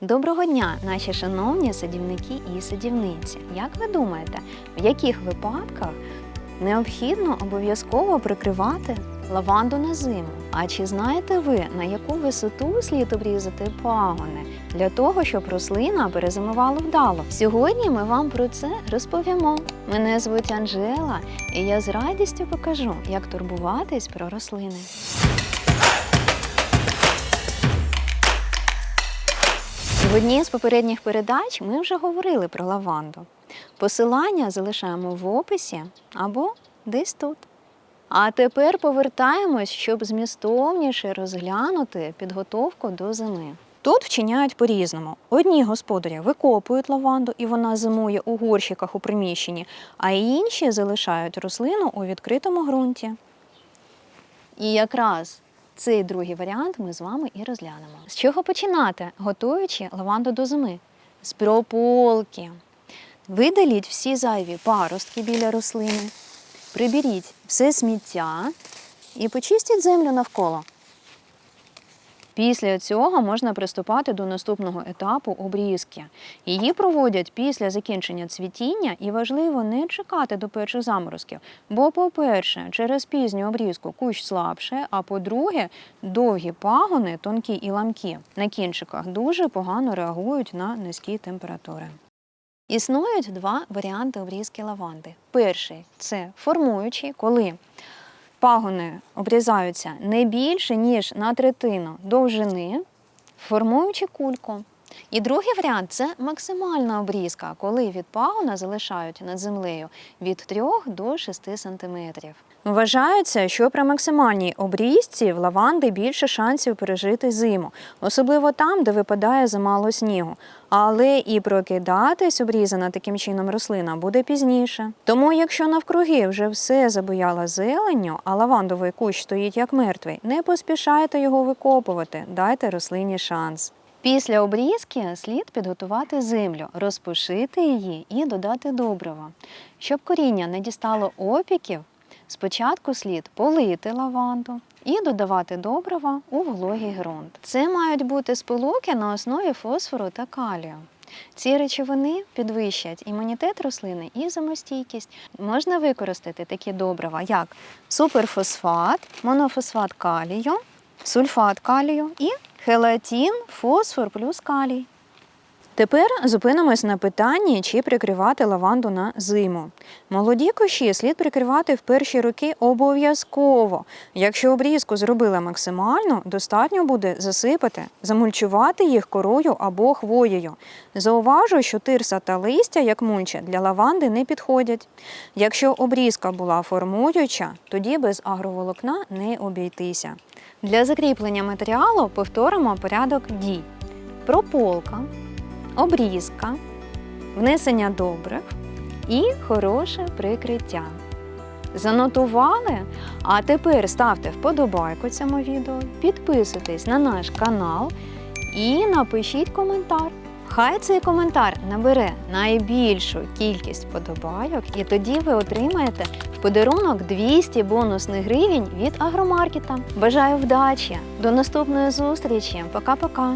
Доброго дня, наші шановні садівники і садівниці. Як ви думаєте, в яких випадках необхідно обов'язково прикривати лаванду на зиму? А чи знаєте ви, на яку висоту слід обрізати пагони для того, щоб рослина перезимувала вдало? Сьогодні ми вам про це розповімо. Мене звуть Анжела, і я з радістю покажу, як турбуватись про рослини. В одній з попередніх передач ми вже говорили про лаванду. Посилання залишаємо в описі або десь тут. А тепер повертаємось, щоб змістовніше розглянути підготовку до зими. Тут вчиняють по-різному. Одні господарі викопують лаванду і вона зимує у горщиках у приміщенні, а інші залишають рослину у відкритому ґрунті. І якраз цей другий варіант ми з вами і розглянемо. З чого починати, готуючи лаванду до зими? З прополки. Видаліть всі зайві паростки біля рослини, приберіть все сміття і почистіть землю навколо. Після цього можна приступати до наступного етапу обрізки. Її проводять після закінчення цвітіння і важливо не чекати до перших заморозків. Бо, по-перше, через пізню обрізку кущ слабше, а по-друге, довгі пагони, тонкі і ламкі, на кінчиках дуже погано реагують на низькі температури. Існують два варіанти обрізки лаванди. Перший це формуючий, коли пагони обрізаються не більше, ніж на третину довжини, формуючи кульку. І другий варіант це максимальна обрізка, коли від пагона залишають над землею від 3 до 6 см. Вважається, що при максимальній обрізці в лаванди більше шансів пережити зиму, особливо там, де випадає замало снігу. Але і прокидатись обрізана таким чином рослина буде пізніше. Тому, якщо навкруги вже все забояло зеленню, а лавандовий кущ стоїть як мертвий, не поспішайте його викопувати, дайте рослині шанс. Після обрізки слід підготувати землю, розпушити її і додати добрива. Щоб коріння не дістало опіків, спочатку слід полити лаванду і додавати добрива у вологий ґрунт. Це мають бути сполуки на основі фосфору та калію. Ці речовини підвищать імунітет рослини і зимостійкість. Можна використати такі добрива, як суперфосфат, монофосфат калію, сульфат калію і хелатін, фосфор плюс калій. Тепер зупинимось на питанні, чи прикривати лаванду на зиму. Молоді кущі слід прикривати в перші роки обов'язково. Якщо обрізку зробили максимально, достатньо буде засипати, замульчувати їх корою або хвоєю. Зауважу, що тирса та листя, як мульча, для лаванди не підходять. Якщо обрізка була формуюча, тоді без агроволокна не обійтися. Для закріплення матеріалу повторимо порядок дій: прополка обрізка, внесення добрих і хороше прикриття. Занотували? А тепер ставте вподобайку цьому відео, підписуйтесь на наш канал і напишіть коментар. Хай цей коментар набере найбільшу кількість вподобайок, і тоді ви отримаєте в подарунок 200 бонусних гривень від агромаркета. Бажаю вдачі! До наступної зустрічі! Пока-пока!